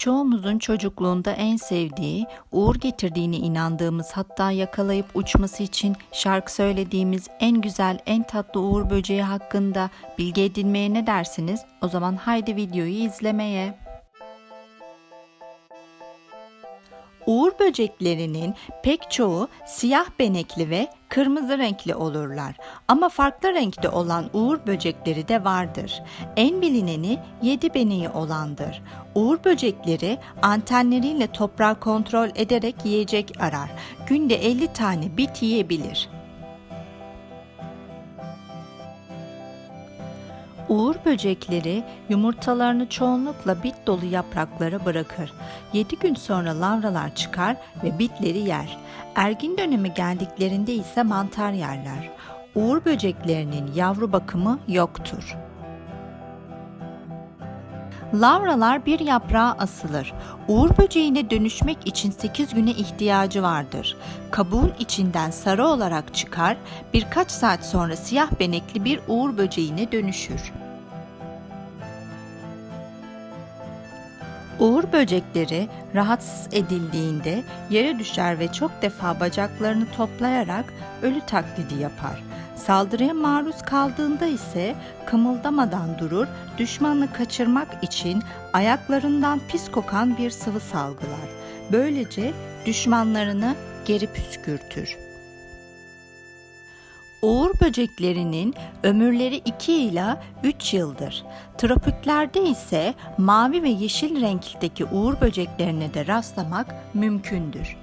Çoğumuzun çocukluğunda en sevdiği, uğur getirdiğine inandığımız hatta yakalayıp uçması için şarkı söylediğimiz en güzel, en tatlı uğur böceği hakkında bilgi edinmeye ne dersiniz? O zaman haydi videoyu izlemeye. Uğur böceklerinin pek çoğu siyah benekli ve kırmızı renkli olurlar. Ama farklı renkte olan uğur böcekleri de vardır. En bilineni yedi beneği olandır. Uğur böcekleri antenleriyle toprağı kontrol ederek yiyecek arar. Günde 50 tane bit yiyebilir. Uğur böcekleri yumurtalarını çoğunlukla bit dolu yapraklara bırakır. 7 gün sonra lavralar çıkar ve bitleri yer. Ergin dönemi geldiklerinde ise mantar yerler. Uğur böceklerinin yavru bakımı yoktur. Lavralar bir yaprağa asılır. Uğur böceğine dönüşmek için 8 güne ihtiyacı vardır. Kabuğun içinden sarı olarak çıkar, birkaç saat sonra siyah benekli bir uğur böceğine dönüşür. Uğur böcekleri rahatsız edildiğinde yere düşer ve çok defa bacaklarını toplayarak ölü taklidi yapar. Saldırıya maruz kaldığında ise kımıldamadan durur, düşmanını kaçırmak için ayaklarından pis kokan bir sıvı salgılar. Böylece düşmanlarını geri püskürtür. Uğur böceklerinin ömürleri 2 ila 3 yıldır. Tropiklerde ise mavi ve yeşil renkteki uğur böceklerine de rastlamak mümkündür.